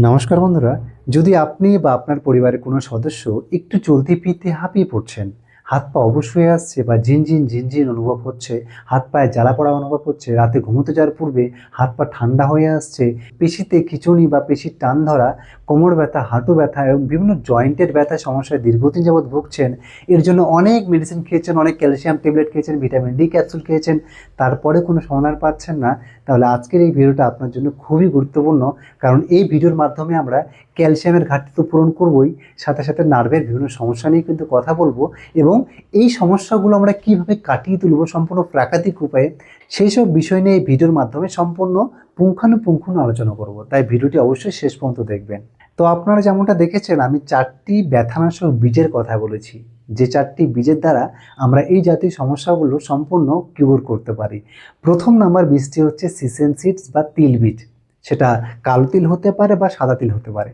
নমস্কার বন্ধুরা যদি আপনি বা আপনার পরিবারের কোনো সদস্য একটু চলতি ফিরতে হাঁপিয়ে পড়ছেন হাত পা অবশ্যই আসছে বা ঝিনঝিন ঝিনঝিন অনুভব হচ্ছে, হাত পায়ে জ্বালা পড়া অনুভব হচ্ছে, রাতে ঘুমোতে যাওয়ার পূর্বে হাত পা ঠান্ডা হয়ে আসছে, পেশিতে খিচুনি বা পেশির টান ধরা, কোমর ব্যথা, হাঁটু ব্যথা এবং বিভিন্ন জয়েন্টের ব্যথা সমস্যায় দীর্ঘদিন যাবৎ ভুগছেন। এর জন্য অনেক মেডিসিন খেয়েছেন, অনেক ক্যালসিয়াম ট্যাবলেট খেয়েছেন ভিটামিন ডি ক্যাপসুল খেয়েছেন, তারপরে কোনো সমাধান পাচ্ছেন না। তাহলে আজকের এই ভিডিওটা আপনার জন্য খুবই গুরুত্বপূর্ণ, কারণ এই ভিডিওর মাধ্যমে আমরা ক্যালসিয়ামের ঘাটতি তো পূরণ করবই, সাথে সাথে নার্ভের বিভিন্ন সমস্যা নিয়ে কিন্তু কথা বলব এবং এই সমস্যাগুলো আমরা কীভাবে কাটিয়ে তুলব সম্পূর্ণ প্রাকৃতিক উপায়ে সেই সব বিষয় নিয়ে এই ভিডিওর মাধ্যমে সম্পূর্ণ পুঙ্খানুপুঙ্খানু আলোচনা করব। তাই ভিডিওটি অবশ্যই শেষ পর্যন্ত দেখবেন। তো আপনারা যেমনটা দেখেছেন, আমি চারটি ব্যথানাশক বীজের কথা বলেছি। যে চারটি বীজের দ্বারা আমরা এই জাতীয় সমস্যাগুলো সম্পূর্ণ কিউর করতে পারি। প্রথম নাম্বার বীজটি হচ্ছে সিসেন সিডস বা তিল বীজ। সেটা কালো তিল হতে পারে বা সাদা তিল হতে পারে।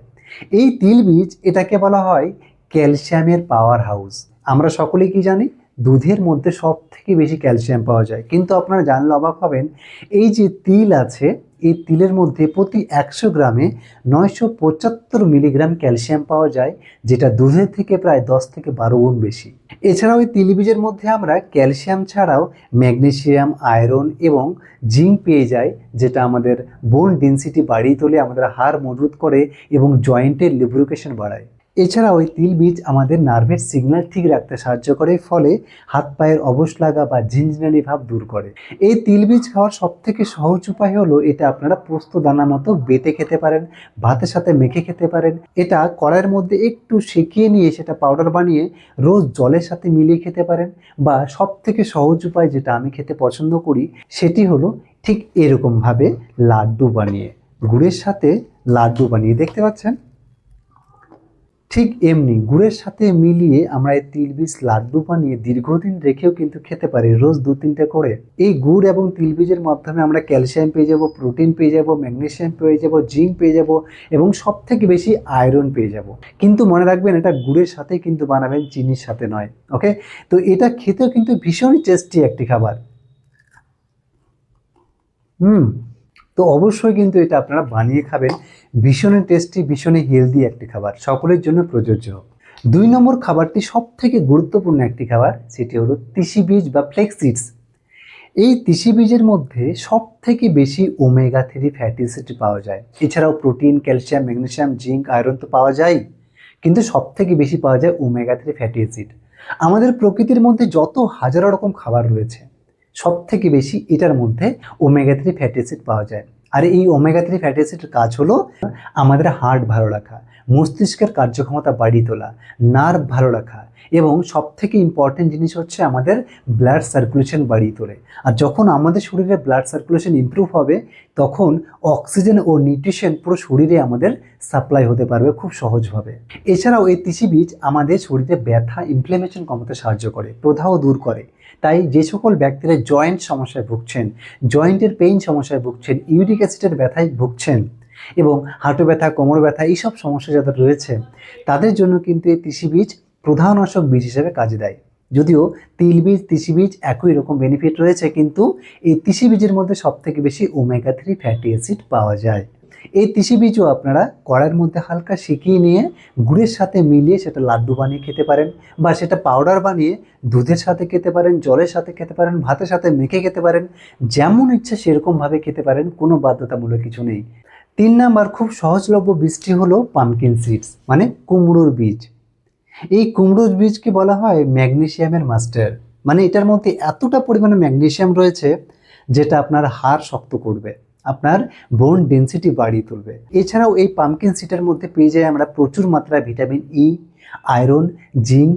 এই তিল বীজ এটাকে বলা হয় ক্যালসিয়ামের পাওয়ার হাউস। আমরা সকলেই কি জানি? দুধের মধ্যে সব থেকে বেশি ক্যালসিয়াম পাওয়া যায়। কিন্তু আপনারা জানলে অবাক হবেন, এই যে তিল আছে, এই তিলের মধ্যে প্রতি একশো গ্রামে নয়শো পঁচাত্তর মিলিগ্রাম ক্যালসিয়াম পাওয়া যায়, যেটা দুধের থেকে প্রায় দশ থেকে বারো গুণ বেশি। এছাড়াও এই তিল বীজের মধ্যে আমরা ক্যালসিয়াম ছাড়াও ম্যাগনেসিয়াম, আয়রন এবং জিঙ্ক পেয়ে যাই, যেটা আমাদের বোন ডেন্সিটি বাড়িয়ে তোলে, আমাদের হাড় মজবুত করে এবং জয়েন্টের লিব্রিকেশন বাড়ায়। এছাড়াও ওই তিল বীজ আমাদের নার্ভের সিগন্যাল ঠিক রাখতে সাহায্য করে, ফলে হাত পায়ের অবশ লাগা বা ঝিনঝিনানি ভাব দূর করে। এই তিল বীজ খাওয়ার সব থেকে সহজ উপায় হলো এটা আপনারা পোস্ত দানা মতো বেটে খেতে পারেন, ভাতের সাথে মেখে খেতে পারেন। এটা কড়াইয়ের মধ্যে একটু সেকিয়ে নিয়ে সেটা পাউডার বানিয়ে রোজ জলের সাথে মিলিয়ে খেতে পারেন বা সব থেকে সহজ উপায় যেটা আমি খেতে পছন্দ করি সেটি হলো ঠিক এরকমভাবে লাড্ডু বানিয়ে, গুড়ের সাথে লাড্ডু বানিয়ে, দেখতে পাচ্ছেন? ঠিক এমনি গুড়ের সাথে মিলিয়ে আমরা এই তিল বীজ, লাড্ডু বানিয়ে দীর্ঘদিন রেখেও কিন্তু খেতে পারি, রোজ দু তিনটে করে। এই গুড় এবং তিল বীজের মাধ্যমে আমরা ক্যালসিয়াম পেয়ে যাব, প্রোটিন পেয়ে যাব, ম্যাগনেশিয়াম পেয়ে যাব, জিঙ্ক পেয়ে যাব এবং সব থেকে বেশি আয়রন পেয়ে যাব। কিন্তু মনে রাখবেন, এটা গুড়ের সাথে কিন্তু বানাবেন, চিনির সাথে নয়, ওকে? তো এটা খেতেও কিন্তু ভীষণই টেস্টি একটি খাবার। হুম। তো অবশ্যই কিন্তু এটা আপনারা বানিয়ে খাবেন। ভীষণই টেস্টি ভীষণই হেলদি একটি খাবার। সকলের জন্য প্রযোজ্য। দুই নম্বর খাবারটি সব থেকে গুরুত্বপূর্ণ একটি খাবার, সেটি হলো তিসি বীজ বা ফ্লেক্সিডস এই তিসি বীজের মধ্যে সব থেকে বেশি ওমেগা থ্রি ফ্যাটি অ্যাসিড পাওয়া যায়। এছাড়াও protein calcium magnesium zinc iron তো পাওয়া যায়। কিন্তু সব থেকে বেশি পাওয়া যায় ওমেগা থ্রি ফ্যাটি অ্যাসিড আমাদের প্রকৃতির মধ্যে যত হাজারো রকম খাবার রয়েছে সব থেকে বেশি এটার মধ্যে ওমেগা থ্রি ফ্যাটি অ্যাসিড পাওয়া যায়। আর এই ওমেগা থ্রি ফ্যাটি অ্যাসিডের কাজ হলো আমাদের হার্ট ভালো রাখা। মস্তিষ্কের কার্যক্ষমতা বাড়িয়ে তোলা নার্ভ ভালো রাখা এবং সব থেকে ইম্পর্টেন্ট জিনিস হচ্ছে আমাদের ব্লাড সার্কুলেশন বাড়িয়ে তোলে। আর যখন আমাদের শরীরে ব্লাড সার্কুলেশন ইমপ্রুভ হবে, তখন অক্সিজেন ও নিউট্রিশন পুরো শরীরে আমাদের সাপ্লাই হতে পারবে খুব সহজভাবে। এছাড়াও এই তিসি বীজ আমাদের শরীরে ব্যথা ইনফ্লেমেশন কমাতে সাহায্য করে, প্রদাহ দূর করে। তাই যে সকল ব্যক্তিরা জয়েন্ট সমস্যায় ভুগছেন জয়েন্টের পেইন সমস্যায় ভুগছেন ইউরিক অ্যাসিডের ব্যথায় ভুগছেন এবং হাঁটু ব্যথা, কোমর ব্যথা এইসব সমস্যা যাদের রয়েছে, তাদের জন্য কিন্তু এই তিসি বীজ প্রধান প্রধানাশক বীজ হিসেবে কাজে দেয়। যদিও তিল বীজ, তিসি বীজ একই রকম বেনিফিট রয়েছে, কিন্তু এই তিসি বীজের মধ্যে সবথেকে বেশি ওমেগা থ্রি ফ্যাটি অ্যাসিড পাওয়া যায়। এই তিসি বীজও আপনারা কড়াইয়ের মধ্যে হালকা শিকিয়ে নিয়ে গুড়ের সাথে মিলিয়ে সেটা লাড্ডু বানিয়ে খেতে পারেন বা সেটা পাউডার বানিয়ে দুধের সাথে খেতে পারেন, জলের সাথে খেতে পারেন, ভাতের সাথে মেখে খেতে পারেন, যেমন ইচ্ছা সেরকমভাবে খেতে পারেন, কোনো বাধ্যতামূলক কিছু নেই। তিন নাম্বার খুব সহজলভ্য বীজটি হলো পামকিন সিডস মানে কুমড়োর বীজ। এই কুমড়োর বীজকে বলা হয় ম্যাগনেসিয়ামের মাস্টার মানে এটার মধ্যে এতটা পরিমাণে ম্যাগনেসিয়াম রয়েছে যেটা আপনার হাড় শক্ত করবে, আপনার বোন ডেন্সিটি বাড়িয়ে তুলবে। এছাড়াও এই পামকিন সিটের মধ্যে পেয়ে যাই আমরা প্রচুর মাত্রায় vitamin E iron zinc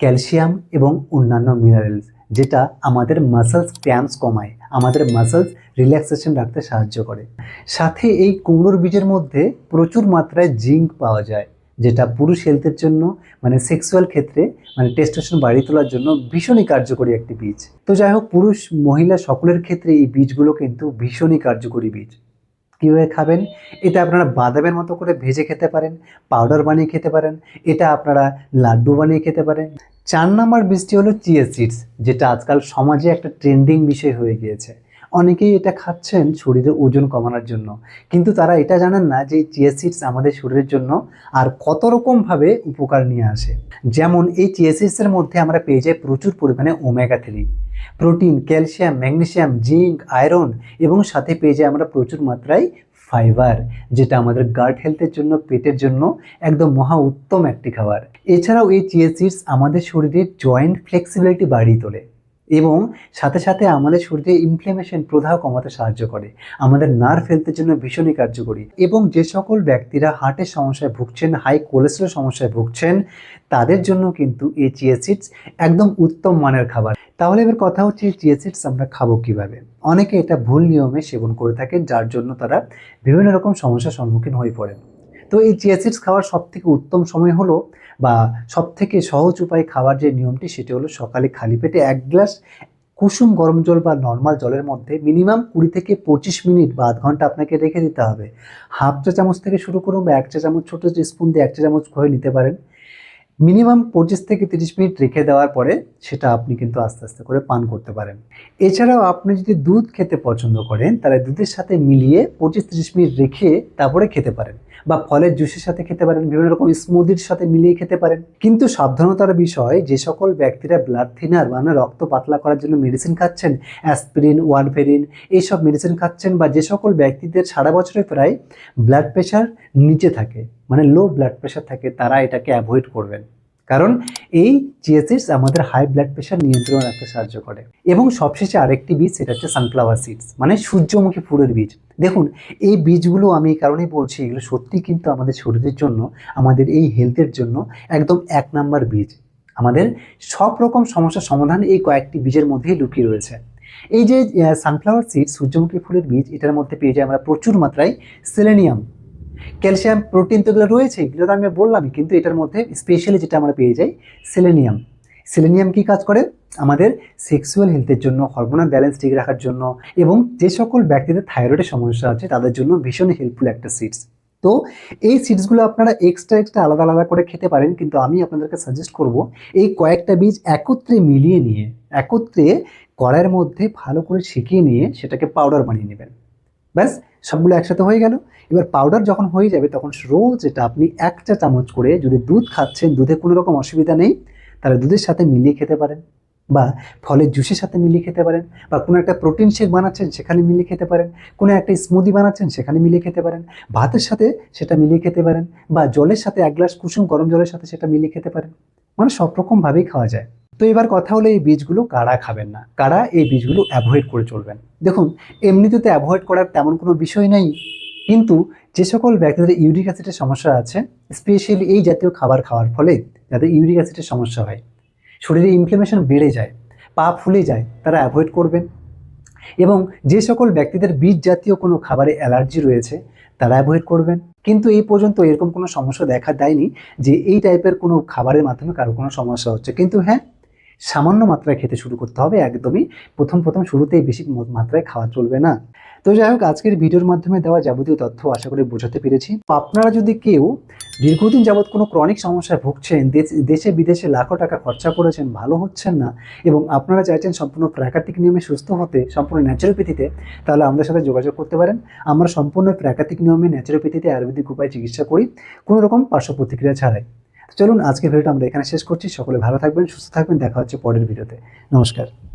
calcium এবং অন্যান্য মিনারেলস যেটা আমাদের মাসেলস ক্র্যাম্পস কমায়। আমাদের মাসেলস রিল্যাক্সেশন রাখতে সাহায্য করে। সাথে এই কুমড়োর বীজের মধ্যে প্রচুর মাত্রায় জিঙ্ক পাওয়া যায়, যেটা পুরুষ হেলথের জন্য মানে সেক্সুয়াল ক্ষেত্রে মানে টেস্টোস্টেরন বাড়িয়ে তোলার জন্য ভীষণই কার্যকরী একটি বীজ। তো যাই হোক, পুরুষ, মহিলা সকলের ক্ষেত্রে এই বীজগুলো কিন্তু ভীষণই কার্যকরী বীজ। কীভাবে খাবেন? এটা আপনারা বাদামের মতো করে ভেজে খেতে পারেন পাউডার বানিয়ে খেতে পারেন, এটা আপনারা লাড্ডু বানিয়ে খেতে পারেন। চার নাম্বার বীজটি হলো চিয়া সিডস, যেটা আজকাল সমাজে একটা ট্রেন্ডিং বিষয় হয়ে গিয়েছে। অনেকেই এটা খাচ্ছেন শরীরে ওজন কমানোর জন্য, কিন্তু তারা এটা জানেন না যে চিয়া সিডস আমাদের শরীরের জন্য আর কত রকমভাবে উপকার নিয়ে আসে। যেমন এই চিয়া সিডসের মধ্যে আমরা পেয়ে যাই প্রচুর পরিমাণে omega three. Protein, calcium, magnesium, zinc, iron এবং সাথে পেয়ে যাই আমরা প্রচুর মাত্রায় ফাইবার, যেটা আমাদের গার্ড হেলথের জন্য, পেটের জন্য একদম মহা উত্তম একটি খাবার। এছাড়াও এই চিয়া সিডস আমাদের শরীরের জয়েন্ট ফ্লেক্সিবিলিটি বাড়িয়ে তোলে এবং সাথে সাথে আমাদের শরীরে ইনফ্লেমেশন প্রদাহ কমাতে সাহায্য করে। আমাদের নার্ভ হেলথের জন্য ভীষণই কার্যকরী এবং যে সকল ব্যক্তিরা হার্টের সমস্যায় ভুগছেন হাই কোলেস্ট্রল সমস্যায় ভুগছেন, তাদের জন্য কিন্তু এই চিয়া সিডস একদম উত্তম মানের খাবার। তাহলে এবার কথা হচ্ছে এই চিয়া সিডস আমরা খাব কীভাবে? অনেকে এটা ভুল নিয়মে সেবন করে থাকেন, যার জন্য তারা বিভিন্ন রকম সমস্যার সম্মুখীন হয়ে পড়েন। তো এই চিয়া সিডস খাওয়ার সব থেকে উত্তম সময় হলো বা সব থেকে সহজ উপায় খাওয়ার যে নিয়মটি, সেটি হলো সকালে খালি পেটে এক গ্লাস কুসুম গরম জল বা নর্মাল জলের মধ্যে মিনিমাম কুড়ি থেকে পঁচিশ মিনিট বা আধ ঘণ্টা আপনাকে রেখে দিতে হবে। হাফ চা চামচ থেকে শুরু করুন বা এক চা চামচ, ছোটো স্পুন দিয়ে এক চা চামচ করে নিতে পারেন। মিনিমাম পঁচিশ থেকে তিরিশ মিনিট রেখে দেওয়ার পরে সেটা আপনি কিন্তু আস্তে আস্তে করে পান করতে পারেন। এছাড়াও আপনি যদি দুধ খেতে পছন্দ করেন, তাহলে দুধের সাথে মিলিয়ে পঁচিশ তিরিশ মিনিট রেখে তারপরে খেতে পারেন। বা ফলের জুসের সাথে খেতে পারেন, বিভিন্ন রকম স্মুদির সাথে মিলিয়ে খেতে পারেন। কিন্তু সাবধানতার বিষয়, যে সকল ব্যক্তিরা ব্লাড থিনার মানে রক্ত পাতলা করার জন্য মেডিসিন খাচ্ছেন অ্যাসপিরিন ওয়ানফেরিন এইসব মেডিসিন খাচ্ছেন বা যে সকল ব্যক্তিদের সারা বছরে প্রায় ব্লাড প্রেশার নিচে থাকে মানে লো ব্লাড প্রেশার থাকে, তারা এটাকে অ্যাভয়েড করবেন। কারণ এই চিয়াসিডস আমাদের হাই ব্লাড প্রেশার নিয়ন্ত্রণ রাখতে সাহায্য করে। এবং সবশেষে আরেকটি বীজ, সেটা হচ্ছে সানফ্লাওয়ার সিডস মানে সূর্যমুখী ফুলের বীজ। দেখুন, এই বীজগুলো আমি এই কারণেই বলছি, এগুলো সত্যি কিন্তু আমাদের শরীরের জন্য, আমাদের এই হেলথের জন্য একদম এক নাম্বার বীজ। আমাদের সব রকম সমস্যার সমাধান এই কয়েকটি বীজের মধ্যেই লুকিয়ে রয়েছে। এই যে সানফ্লাওয়ার সিড সূর্যমুখী ফুলের বীজ, এটার মধ্যে পেয়ে যায় আমরা প্রচুর মাত্রায় সেলেনিয়াম ক্যালসিয়াম, প্রোটিন তো এগুলো রয়েছে এগুলো তো আমি বললামই, কিন্তু এটার মধ্যে স্পেশালি যেটা আমরা পেয়ে যাই সেলেনিয়াম সেলেনিয়াম কি কাজ করে? আমাদের সেক্সুয়াল হেলথের জন্য হরমোনাল ব্যালেন্স ঠিক রাখার জন্য, এবং যে সকল ব্যক্তিদের থাইরয়েডের সমস্যা আছে, তাদের জন্য ভীষণ হেল্পফুল একটা সিডস তো এই সিডসগুলো আপনারা এক্সট্রা এক্সট্রা আলাদা আলাদা করে খেতে পারেন, কিন্তু আমি আপনাদেরকে সাজেস্ট করব, এই কয়েকটা বীজ একত্রে মিলিয়ে নিয়ে, একত্রে কড়াইয়ের মধ্যে ভালো করে শিখিয়ে নিয়ে, সেটাকে পাউডার বানিয়ে নেবেন। ব্যাস সবগুলো একসাথে হয়ে গেল। এবার পাউডার যখন হয়ে যাবে, তখন রোজ এটা আপনি এক চা চামচ করে যদি দুধ খাচ্ছেন, দুধে কোনো রকম অসুবিধা নেই, তাহলে দুধের সাথে মিলিয়ে খেতে পারেন বা ফলের জুসের সাথে মিলিয়ে খেতে পারেন বা কোনো একটা প্রোটিন শেক বানাচ্ছেন, সেখানে মিলিয়ে খেতে পারেন। কোনো একটা স্মুদি বানাচ্ছেন, সেখানে মিলিয়ে খেতে পারেন। ভাতের সাথে সেটা মিলিয়ে খেতে পারেন বা জলের সাথে এক গ্লাস কুসুম গরম জলের সাথে সেটা মিলিয়ে খেতে পারেন। মানে সব রকমভাবেই খাওয়া যায়। তো এবার কথা হলো এই বীজগুলো কারা খাবেন না? কারা এই বীজগুলো অ্যাভয়েড করে চলবেন? দেখুন, এমনিতে তো অ্যাভয়েড করার তেমন কোনো বিষয় নেই। কিন্তু যে সকল ব্যক্তিদের ইউরিক অ্যাসিডের সমস্যা আছে, স্পেশালি এই জাতীয় খাবার খাওয়ার ফলে যাদের ইউরিক অ্যাসিডের সমস্যা হয়, শরীরে ইনফ্লেমেশন বেড়ে যায়, পা ফুলে যায়, তারা অ্যাভয়েড করবেন। এবং যে সকল ব্যক্তিদের বীজ জাতীয় কোনো খাবারে অ্যালার্জি রয়েছে, তারা অ্যাভয়েড করবেন। কিন্তু এই পর্যন্ত এরকম কোনো সমস্যা দেখা দেয়নি যে এই টাইপের কোনো খাবারের মাধ্যমে কারও কোনো সমস্যা হচ্ছে। কিন্তু হ্যাঁ সামান্য মাত্রায় খেতে শুরু করতে হবে একদমই। প্রথম প্রথম শুরুতেই বেশি মাত্রায় খাওয়া চলবে না। তো যাই হোক, আজকের ভিডিওর মাধ্যমে দেওয়া যাবতীয় তথ্য আশা করি বোঝাতে পেরেছি। আপনারা যদি কেউ দীর্ঘদিন যাবৎ কোনো ক্রনিক সমস্যায় ভুগছেন, দেশ- দেশে, বিদেশে লাখো টাকা খরচা করেছেন, ভালো হচ্ছেন না, এবং আপনারা চাইছেন সম্পূর্ণ প্রাকৃতিক নিয়মে সুস্থ হতে, সম্পূর্ণ ন্যাচারোপ্যাথিতে তাহলে আমাদের সাথে যোগাযোগ করতে পারেন। আমরা সম্পূর্ণ প্রাকৃতিক নিয়মে ন্যাচারোপ্যাথিতে আয়ুর্বেদিক উপায়ে চিকিৎসা করি, কোনো রকম পার্শ্ব প্রতিক্রিয়া ছাড়াই। চলুন আজকে ভিডিওটা আমরা এখানে শেষ করছি। সকলে ভালো থাকবেন, সুস্থ থাকবেন। দেখা হচ্ছে পরের ভিডিওতে। নমস্কার।